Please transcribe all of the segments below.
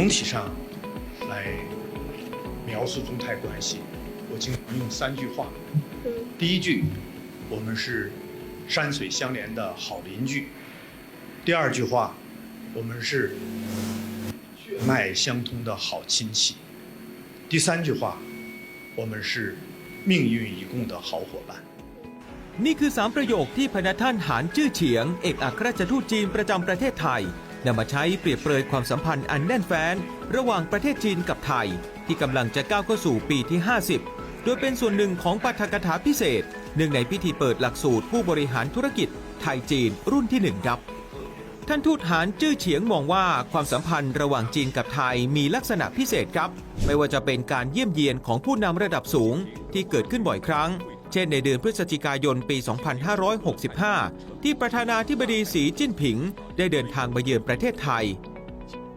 总体上来描述中泰关系，我经常用三句话。第一句，我们是山水相连的好邻居；第二句话，我们是血脉相通的好亲戚；第三句话，我们是命运与共的好伙伴。 นี่คือ 3 ประโยคที่พนักท่านหานจื้อเฉียง เอกอัครราชทูตจีนประจำประเทศไทย นำมาใช้เปรียบเปรยความสัมพันธ์อันแน่นแฟ้น ระหว่างประเทศจีนกับไทย ที่กำลังจะก้าวเข้าสู่ปีที่ 50 โดยเป็นส่วนหนึ่งของปาฐกถาพิเศษเนื่องในพิธีเปิดหลักสูตรผู้บริหารธุรกิจ ไทยจีนรุ่นที่หนึ่งครับ ท่านทูตหานจื้อเฉียงมองว่าความสัมพันธ์ระหว่างจีนกับไทยมีลักษณะพิเศษครับ ไม่ว่าจะเป็นการเยี่ยมเยียนของผู้นำระดับสูงที่เกิดขึ้นบ่อยครั้ง เช่นในเดือนพฤศจิกายนปี 2565 ที่ประธานาธิบดีสีจิ้นผิง ได้เดินทางมาเยือนประเทศไทย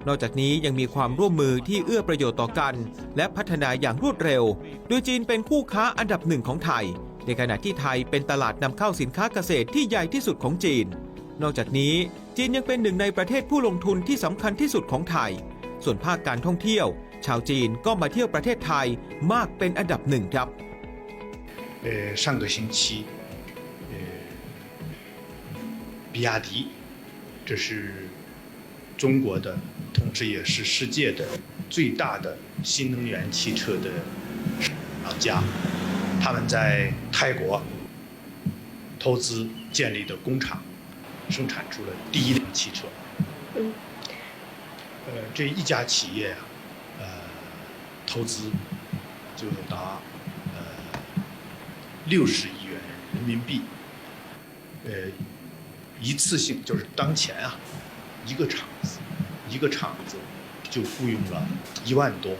นอกจากนี้ยังมีความร่วมมือที่เอื้อประโยชน์ต่อกัน และพัฒนาอย่างรวดเร็ว โดยจีนเป็นคู่ค้าอันดับหนึ่งของไทย ในขณะที่ไทยเป็นตลาดนำเข้าสินค้าเกษตรที่ใหญ่ที่สุดของจีน นอกจากนี้จีนยังเป็นหนึ่งในประเทศผู้ลงทุนที่สำคัญที่สุดของไทย ส่วนภาคการท่องเที่ยว ชาวจีนก็มาเที่ยวประเทศไทยมากเป็นอันดับหนึ่งครับ 呃，上个星期，呃，比亚迪，这是中国的，同时也是世界的最大的新能源汽车的厂家，他们在泰国投资建立的工厂，生产出了第一辆汽车。嗯。呃，这一家企业啊，呃，投资就达呃六十亿元人民币，呃，一次性就是当前啊，一个厂子，一个厂子就雇佣了一万多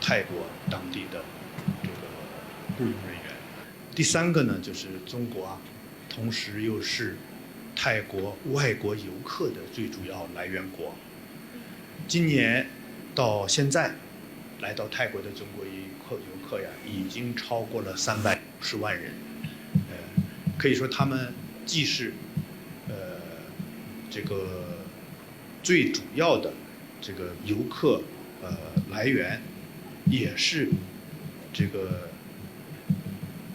泰国当地的这个雇佣人员。第三个呢，就是中国啊，同时又是泰国外国游客的最主要来源国。今年到现在，来到泰国的中国游客有客呀，已经超过了三百五十万人。呃，可以说他们既是呃这个最主要的这个游客呃来源，也是这个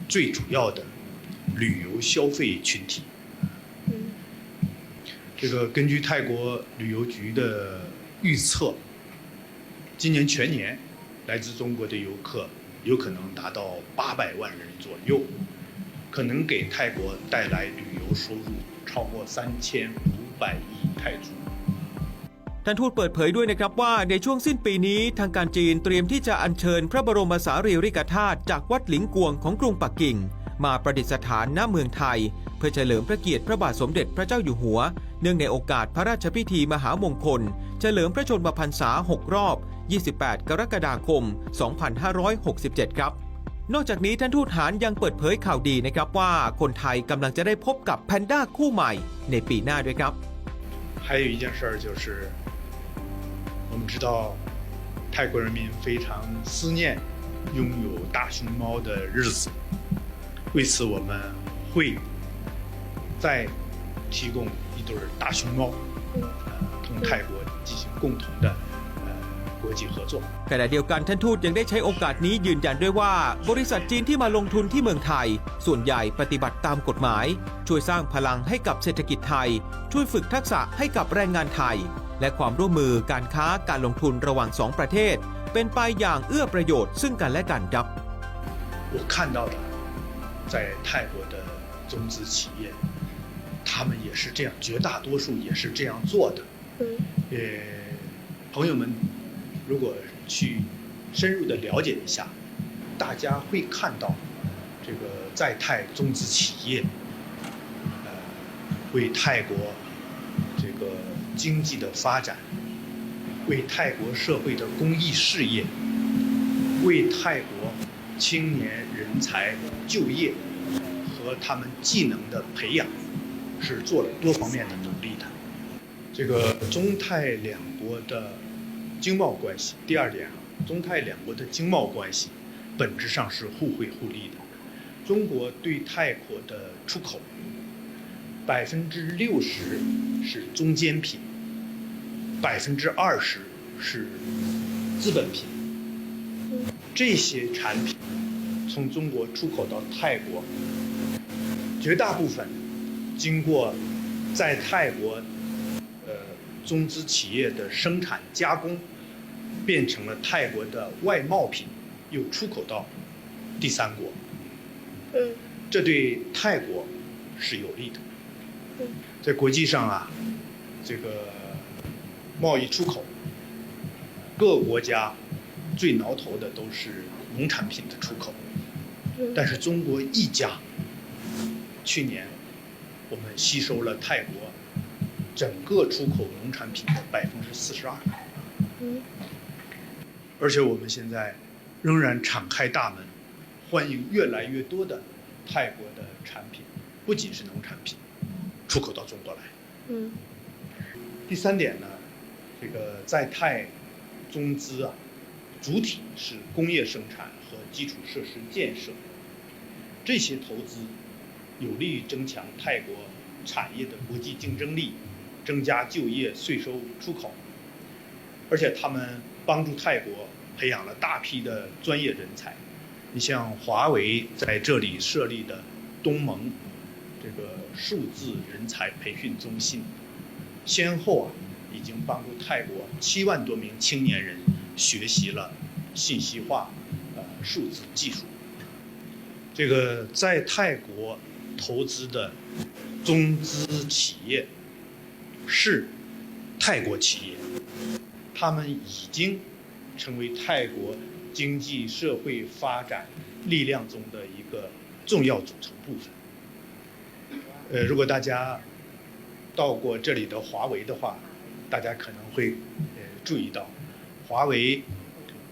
最主要的旅游消费群体。嗯这个根据泰国旅游局的预测，今年全年来自中国的游客有可能达到八百万人左右，可能给泰国带来旅游收入超过三千五百亿泰铢。 ท่านทูตเปิดเผยด้วยนะครับว่าในช่วงสิ้นปีนี้ทางการจีนเตรียมที่จะอัญเชิญพระบรมสารีริกธาตุจากวัดหลิงกวงของกรุงปักกิ่ง มาประดิษฐานณเมืองไทย เพื่อเฉลิมพระเกียรติพระบาทสมเด็จพระเจ้าอยู่หัว เนื่องในโอกาสพระราชพิธีมหามงคล เฉลิมพระชนมพรรษา 6 รอบ 28 กรกฎาคม 2567 ครับ นอกจากนี้ท่านทูตหานยังเปิดเผยข่าวดีนะครับว่าคนไทยกำลังจะได้พบกับแพนด้าคู่ใหม่ ในปีหน้าด้วยครับ 还有一件事儿就是，我们知道泰国人民非常思念拥有大熊猫的日子，为此我们会再提供一对儿大熊猫，呃，同泰国进行共同的呃 国际合作。 ขณะเดียวกันท่านทูตยังได้ใช้โอกาสนี้ยืนยันด้วยว่า บริษัทจีนที่มาลงทุนที่เมืองไทย ส่วนใหญ่ปฏิบัติตามกฎหมาย ช่วยสร้างพลังให้กับเศรษฐกิจไทย ช่วยฝึกทักษะให้กับแรงงานไทย และความร่วมมือการค้าการลงทุนระหว่างสองประเทศ เป็นไปอย่างเอื้อประโยชน์ซึ่งกันและกันครับ 我看到的，在泰国的中资企业，他们也是这样，绝大多数也是这样做的。嗯呃，朋友们， 如果去深入的了解一下，大家会看到，这个在泰中资企业，呃，为泰国这个经济的发展，为泰国社会的公益事业，为泰国青年人才就业和他们技能的培养，是做了多方面的努力的。这个中泰两国的经贸关系，第二点啊，中泰两国的经贸关系本质上是互惠互利的。中国对泰国的出口，百分之六十是中间品，百分之二十是资本品，这些产品从中国出口到泰国，绝大部分经过在泰国中资企业的生产加工，变成了泰国的外贸品，又出口到第三国。嗯这对泰国是有利的嗯。在国际上啊，这个贸易出口，各国家最挠头的都是农产品的出口，嗯但是中国一家去年我们吸收了泰国整个出口农产品的百分之四十二，嗯。而且我们现在仍然敞开大门，欢迎越来越多的泰国的产品，不仅是农产品，出口到中国来。嗯。第三点呢，这个在泰中资啊，主体是工业生产和基础设施建设，这些投资有利于增强泰国产业的国际竞争力，增加就业、税收、出口，而且他们帮助泰国培养了大批的专业人才。你像华为在这里设立的东盟这个数字人才培训中心，先后啊已经帮助泰国七万多名青年人学习了信息化呃数字技术。这个在泰国投资的中资企业是泰国企业，他们已经成为泰国经济社会发展力量中的一个重要组成部分。呃，如果大家到过这里的华为的话，大家可能会呃注意到，华为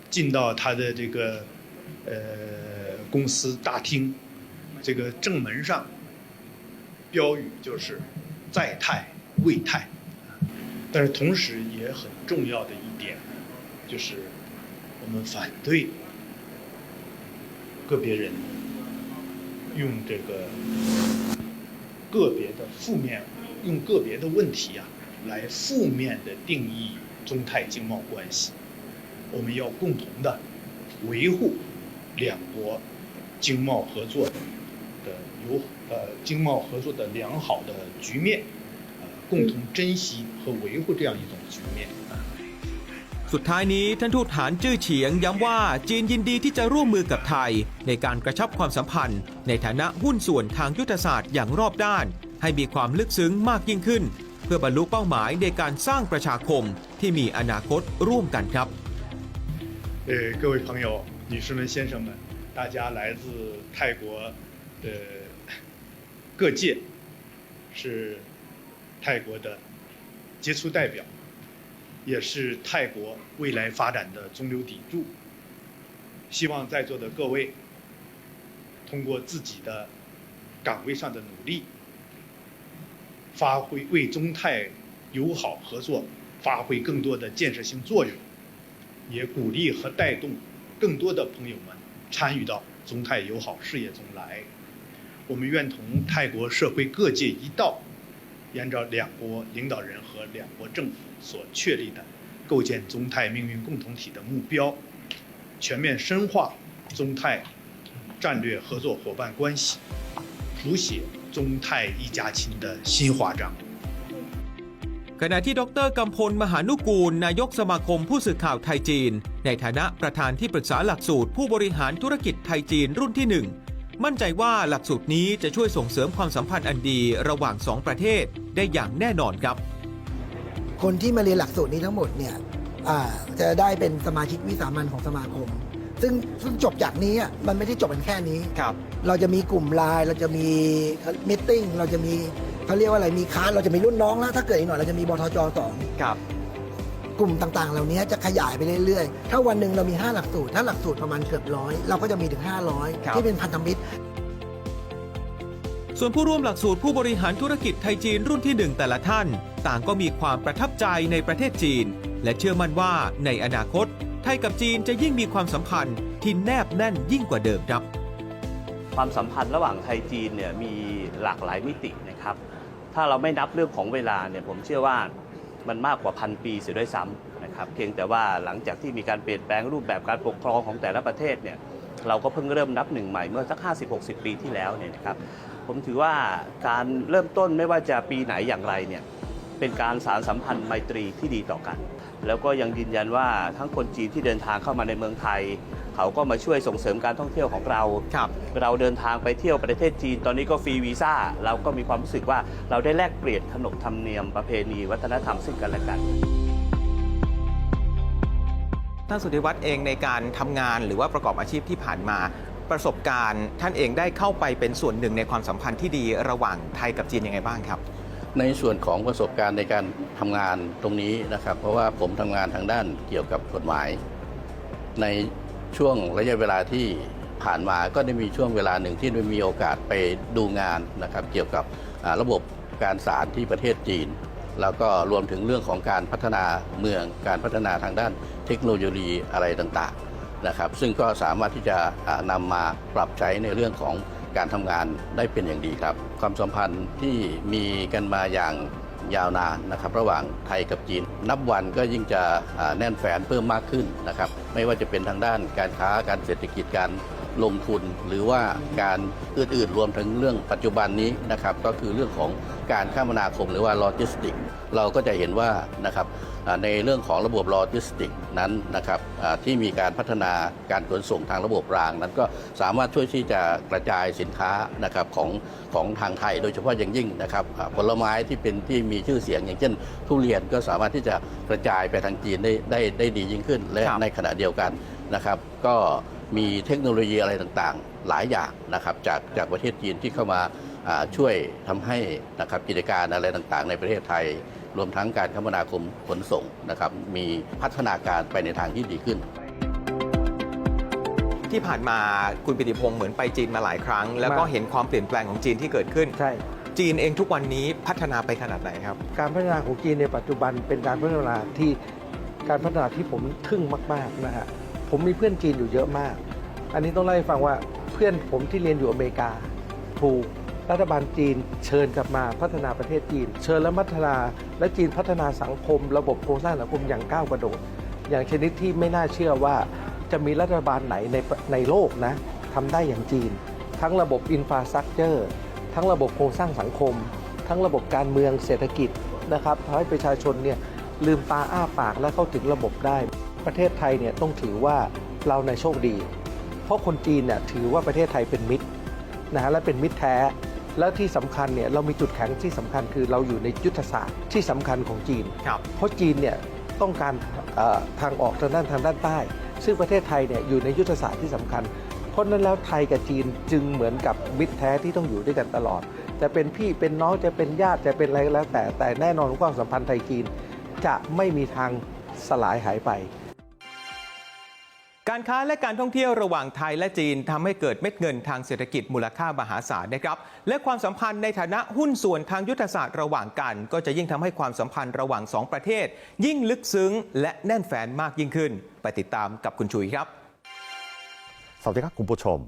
进到它的这个呃公司大厅，这个正门上标语就是“在泰为泰”，但是同时也很重要的一点，就是我们反对个别人用这个个别的负面，用个别的问题啊，来负面的定义中泰经贸关系。我们要共同的维护两国经贸合作的友呃经贸合作的良好的局面，共同珍惜和维护这样一种局面啊。 สุดท้ายนี้ท่านทูตหานจื้อเฉียงย้ำว่าจีนยินดีที่จะร่วมมือกับไทย ในการกระชับความสัมพันธ์ ในฐานะหุ้นส่วนทางยุทธศาสตร์อย่างรอบด้าน ให้มีความลึกซึ้งมากยิ่งขึ้น เพื่อบรรลุเป้าหมายในการสร้างประชาคมที่มีอนาคตร่วมกันครับ 呃，各位朋友、女士们、先生们，大家来自泰国的各界，是 泰国的杰出代表，也是泰国未来发展的中流砥柱。希望在座的各位，通过自己的岗位上的努力，发挥为中泰友好合作发挥更多的建设性作用。也鼓励和带动更多的朋友们参与到中泰友好事业中来。我们愿同泰国社会各界一道，沿着两国领导人和两国政府所确立的构建中泰命运共同体的目标，全面深化中泰战略合作伙伴关系，谱写中泰一家亲的新华章。 ขณะที่ดรกำพลมหานุกูล นายกสมาคมผู้สื่อข่าวไทยจีน ในฐานะประธานที่ปรึกษาหลักสูตร ผู้บริหารธุรกิจไทยจีนรุ่นที่ 1 มั่นใจว่าหลักสูตรนี้จะช่วยส่งเสริมความสัมพันธ์อันดีระหว่างสองประเทศ ได้อย่างแน่นอนครับ คนที่มาเรียนหลักสูตรนี้ทั้งหมดเนี่ยอ่าจะได้เป็นสมาชิกวิสามันของสมาคม ซึ่งซึ่งจบจากนี้อะมันไม่ได้จบกันแค่นี้ ครับ เราจะมีกลุ่มไลน์เราจะมีมิทติ้งเราจะมีเขาเรียกว่าอะไรมีค้านเราจะมีรุ่นน้องแล้วถ้าเกิดอีกหน่อยเราจะมีบทจสองครับ กลุ่มต่างๆ เหล่านี้จะขยายไปเรื่อยๆ ถ้าวันหนึ่งเรามี 5 หลักสูตร ถ้าหลักสูตรประมาณเกือบร้อยเราก็จะมีถึงครับ500ที่เป็นพันธมิตร ส่วนผู้ร่วมหลักสูตรผู้บริหารธุรกิจไทยจีนรุ่นที่หนึ่งแต่ละท่าน ต่างก็มีความประทับใจในประเทศจีน และเชื่อมั่นว่าในอนาคต ไทยกับจีนจะยิ่งมีความสัมพันธ์ที่แนบแน่นยิ่งกว่าเดิมครับ ความสัมพันธ์ระหว่างไทยจีนเนี่ยมีหลากหลายมิตินะครับ ถ้าเราไม่นับเรื่องของเวลาเนี่ยผมเชื่อว่ามันมากกว่าพันปีเสียด้วยซ้ำนะครับเพียงแต่ว่าหลังจากที่มีการเปลี่ยนแปลงรูปแบบการปกครองของแต่ละประเทศเนี่ยเราก็เพิ่งเริ่มนับหนึ่งใหม่เมื่อสัก 50-60 ปีที่แล้วเนี่ยนะครับ ผมถือว่าการเริ่มต้นไม่ว่าจะปีไหนอย่างไรเนี่ยเป็นการสารสัมพันธ์ไมตรีที่ดีต่อกัน แล้วก็ยังยืนยันว่าทั้งคนจีนที่เดินทางเข้ามาในเมืองไทย เขาก็มาช่วยส่งเสริมการท่องเที่ยวของเราครับเราเดินทางไปเที่ยวประเทศจีน ตอนนี้ก็ฟรีวีซ่า เราก็มีความรู้สึกว่าเราได้แลกเปลี่ยนขนบธรรมเนียมประเพณีวัฒนธรรมซึ่งกันและกันท่านสุทธิวัฒน์เองในการทำงานหรือว่าประกอบอาชีพที่ผ่านมา ประสบการณ์ท่านเองได้เข้าไปเป็นส่วนหนึ่งในความสัมพันธ์ที่ดีระหว่างไทยกับจีนยังไงบ้างครับ ในส่วนของประสบการณ์ในการทำงานตรงนี้นะครับ เพราะว่าผมทำงานทางด้านเกี่ยวกับกฎหมาย ในช่วงระยะเวลาที่ผ่านมาก็ได้มีช่วงเวลาหนึ่งที่ได้มีโอกาสไปดูงานนะครับ เกี่ยวกับระบบการศาลที่ประเทศจีน แล้วก็รวมถึงเรื่องของการพัฒนาเมืองการพัฒนาทางด้านเทคโนโลยีอะไรต่างๆ นะครับ ซึ่งก็สามารถที่จะอ่านำมาปรับใช้ในเรื่องของการทำงานได้เป็นอย่างดีครับ ความสัมพันธ์ที่มีกันมาอย่างยาวนานนะครับระหว่างไทยกับจีน นับวันก็ยิ่งจะแน่นแฟนเพิ่มมากขึ้นนะครับไม่ว่าจะเป็นทางด้านการค้าการเศรษฐกิจการ ลงทุน หรือว่าการอื่นๆรวมถึงเรื่องปัจจุบันนี้นะครับก็คือเรื่องของการคมนาคมหรือว่าโลจิสติก เราก็จะเห็นว่านะครับอ่าในเรื่องของระบบโลจิสติกนั้นนะครับอ่าที่มีการพัฒนาการขนส่งทางระบบราง นั้นก็สามารถช่วยที่จะกระจายสินค้านะครับของของทางไทย โดยเฉพาะอย่างยิ่งนะครับอ่าผลไม้ที่เป็นที่มีชื่อเสียง อย่างเช่น ทุเรียนก็สามารถที่จะกระจายไปทางจีนได้ได้ได้ดียิ่งขึ้น และครับในขณะเดียวกันนะครับก็ มีเทคโนโลยีอะไรต่างๆ หลายอย่างนะครับจากจากประเทศจีนที่เข้ามาอ่าช่วยทำให้นะครับกิจการอะไรต่างๆ ในประเทศไทย รวมทั้งการคมนาคมขนส่งนะครับมีพัฒนาการไปในทางที่ดีขึ้น ที่ผ่านมาคุณปิติพงศ์เหมือนไปจีนมาหลายครั้ง แล้วก็มากเห็นความเปลี่ยนแปลงของจีนที่เกิดขึ้นใช่จีนเองทุกวันนี้พัฒนาไปขนาดไหนครับ การพัฒนาของจีนในปัจจุบันเป็นการพัฒนาที่การพัฒนาที่ผมทึ่งมาก ๆนะฮะ ผมมีเพื่อนจีนอยู่เยอะมาก อันนี้ต้องเล่าให้ฟังว่าเพื่อนผมที่เรียนอยู่อเมริกา ถูกรัฐบาลจีนเชิญกลับมาพัฒนาประเทศจีน เชิญและพัฒนาและจีนพัฒนาสังคม ระบบโครงสร้างสังคมอย่างก้าวกระโดด อย่างชนิดที่ไม่น่าเชื่อว่าจะมีรัฐบาลไหนในในโลกนะทำได้อย่างจีน ทั้งระบบอินฟราสตรักเจอร์ทั้งระบบโครงสร้างสังคม ทั้งระบบการเมืองเศรษฐกิจนะครับทำให้ประชาชนเนี่ยลืมตาอ้าปากและเข้าถึงระบบได้ ประเทศไทยเนี่ยต้องถือว่าเราในยโชคดี เพราะคนจีนเนี่ยถือว่าประเทศไทยเป็นมิตรนะฮะและเป็นมิตรแท้ แล้วที่สำคัญเนี่ยเรามีจุดแข็งที่สำคัญคือเราอยู่ในยุทธศาสตร์ที่สำคัญของจีนครับเพราะจีนเนี่ยต้องการเอ่อทางออกทางด้านทางด้านใต้ ซึ่งประเทศไทยเนี่ยอยู่ในยุทธศาสตร์ที่สำคัญ เพราะฉะนั้นแล้วไทยกับจีนจึงเหมือนกับมิตรแท้ที่ต้องอยู่ด้วยกันตลอด จะเป็นพี่เป็นน้องจะเป็นญาติจะเป็นอะไรก็แล้วแต่แต่แน่นอนว่าความสัมพันธ์ไทยจีนจะไม่มีทางสลายหายไป การค้าและการท่องเที่ยวระหว่างไทยและจีนทำให้เกิดเม็ดเงินทางเศรษฐกิจมูลค่ามหาศาลนะครับ และความสัมพันธ์ในฐานะหุ้นส่วนทางยุทธศาสตร์ระหว่างกัน ก็จะยิ่งทำให้ความสัมพันธ์ระหว่างสองประเทศ ยิ่งลึกซึ้ง และแน่นแฟนมากยิ่งขึ้น ไปติดตามกับคุณชุยครับ สวัสดีครับคุณผู้ชม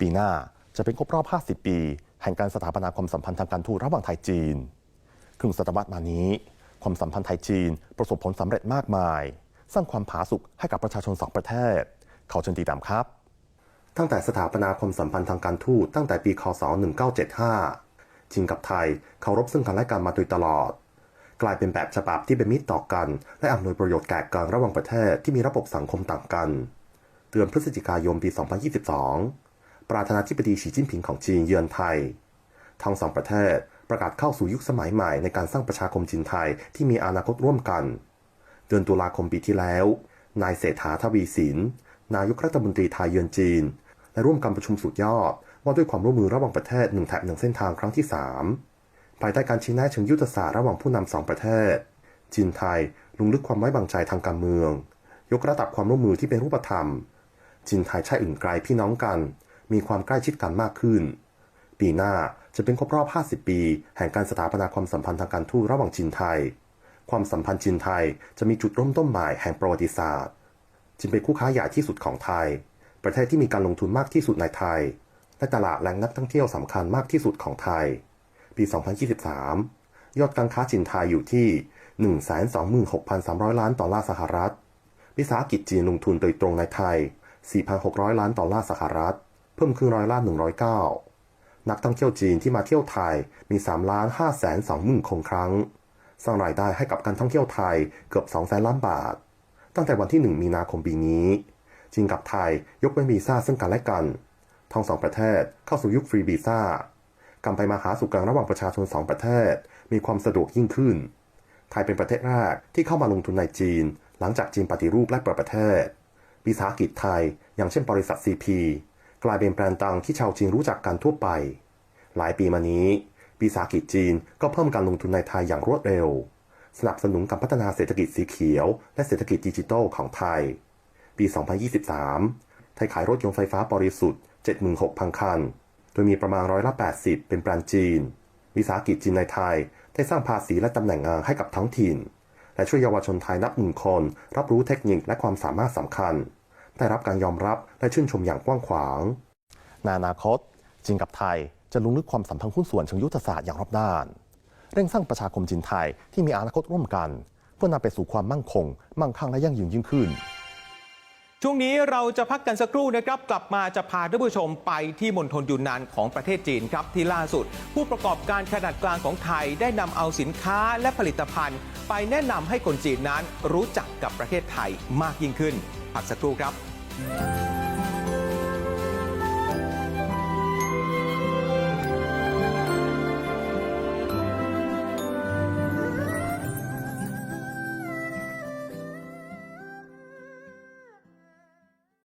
ปีหน้าจะเป็นครบรอบ 50 ปี แห่งการสถาปนาความสัมพันธ์ทางการทูตระหว่างไทยจีนครึ่งศตวรรษมานี้ ความสัมพันธ์ไทยจีนประสบผลสำเร็จมากมาย สร้างความผาสุกให้กับประชาชนสองประเทศ เขอเชิญติดตามครับ ตั้งแต่สถาปนาความสัมพันธ์ทางการทูตตั้งแต่ปีคศ 1975 จีนกับไทยเคารพซึ่งกันและกันมาโดยตลอด กลายเป็นแบบฉบับที่เป็นมิตรต่อกัน และอำนวยประโยชน์แก่กันระหว่างประเทศที่มีระบบสังคมต่างกัน เดือนพฤศจิกายนปี 2022 ประธานาธิบดีสีจิ้นผิงของจีนเยือนไทย ทั้งสองประเทศประกาศเข้าสู่ยุคสมัยใหม่ในการสร้างประชาคมจีนไทยที่มีอนาคตร่วมกัน เดือนตุลาคมปีที่แล้ว นายเศรษฐาทวีสิน นายกรัฐมนตรีไทยเยือนจีน และร่วมกันประชุมสุดยอด ว่าด้วยความร่วมมือระหว่างประเทศหนึ่งแถบหนึ่งเส้นทางครั้งที่ 3 ภายใต้การชี้แนะเชิงยุทธศาสตร์ระหว่างผู้นำสองประเทศ จีนไทยลงลึกความไว้วางใจทางการเมือง ยกระดับความร่วมมือที่เป็นรูปธรรม จีนไทยใช่อื่นไกลพี่น้องกัน มีความใกล้ชิดกันมากขึ้น ปีหน้าจะเป็นครบรอบ 50 ปี แห่งการสถาปนาความสัมพันธ์ทางการทูตระหว่างจีนไทย ความสัมพันธ์จีนไทยจะมีจุดเริ่มต้นใหม่แห่งประวัติศาสตร์จีนเป็นคู่ค้าใหญ่ที่สุดของไทย ประเทศที่มีการลงทุนมากที่สุดในไทย และตลาดแหล่งนักท่องเที่ยวสำคัญมากที่สุดของไทย ปี 2023 ยอดการค้าจีนไทยอยู่ที่ 126,300 ล้านดอลลาร์สหรัฐ วิสาหกิจจีนลงทุนโดยตรงในไทย 4,600 ล้านดอลลาร์สหรัฐ เพิ่มขึ้นร้อยละ109นักท่องเที่ยวจีนที่มาเที่ยวไทยมี3ล้าน5แสน2หมื่นคนครั้ง สร้างรายได้ให้กับการท่องเที่ยวไทยเกือบ2แสนล้านบาท ตั้งแต่วันที่ 1 มีนาคมปีนี้ จีนกับไทยยกเว้นวีซ่าซึ่งกันและกัน ทั้งสองประเทศเข้าสู่ยุคฟรีวีซ่าการไปมาหาสู่กันระหว่างประชาชนสองประเทศ มีความสะดวกยิ่งขึ้น ไทยเป็นประเทศแรกที่เข้ามาลงทุนในจีน หลังจากจีนปฏิรูปและเปิดประเทศ วิสาหกิจไทย อย่างเช่นบริษัท CP กลายเป็นแบรนด์ดังที่ชาวจีนรู้จักกันทั่วไป หลายปีมานี้ วิสาหกิจจีนก็เพิ่มการลงทุนในไทยอย่างรวดเร็ว สนับสนุนการพัฒนาเศรษฐกิจสีเขียว และเศรษฐกิจดิจิทัลของไทย ปี 2023 ไทยขายรถยนต์ไฟฟ้าบริสุทธิ์ 76,000 คัน โดยมีประมาณร้อยละ 80 เป็นแบรนด์จีน วิสาหกิจจีนในไทยได้สร้างภาษีและตำแหน่งงานให้กับท้องถิ่น และช่วยเยาวชนไทยนับหมื่นคน รับรู้เทคนิคและความสามารถสำคัญ ได้รับการยอมรับและชื่นชมอย่างกว้างขวางในอนาคตจีนกับไทย จะลงลึกความสัมพันธ์หุ้นส่วนเชิงยุทธศาสตร์อย่างรอบด้าน เร่งสร้างประชาคมจีนไทยที่มีอนาคตร่วมกัน เพื่อนำไปสู่ความมั่งคง มั่งคั่งและยั่งยืนยิ่งขึ้น ช่วงนี้เราจะพักกันสักครู่นะครับ กลับมาจะพาท่านผู้ชมไปที่มณฑลยูนนานของประเทศจีนครับ ที่ล่าสุด ผู้ประกอบการขนาดกลางของไทยได้นำเอาสินค้าและผลิตภัณฑ์ ไปแนะนำให้คนจีนนั้นรู้จักกับประเทศไทยมากยิ่งขึ้นพักสักครู่ครับ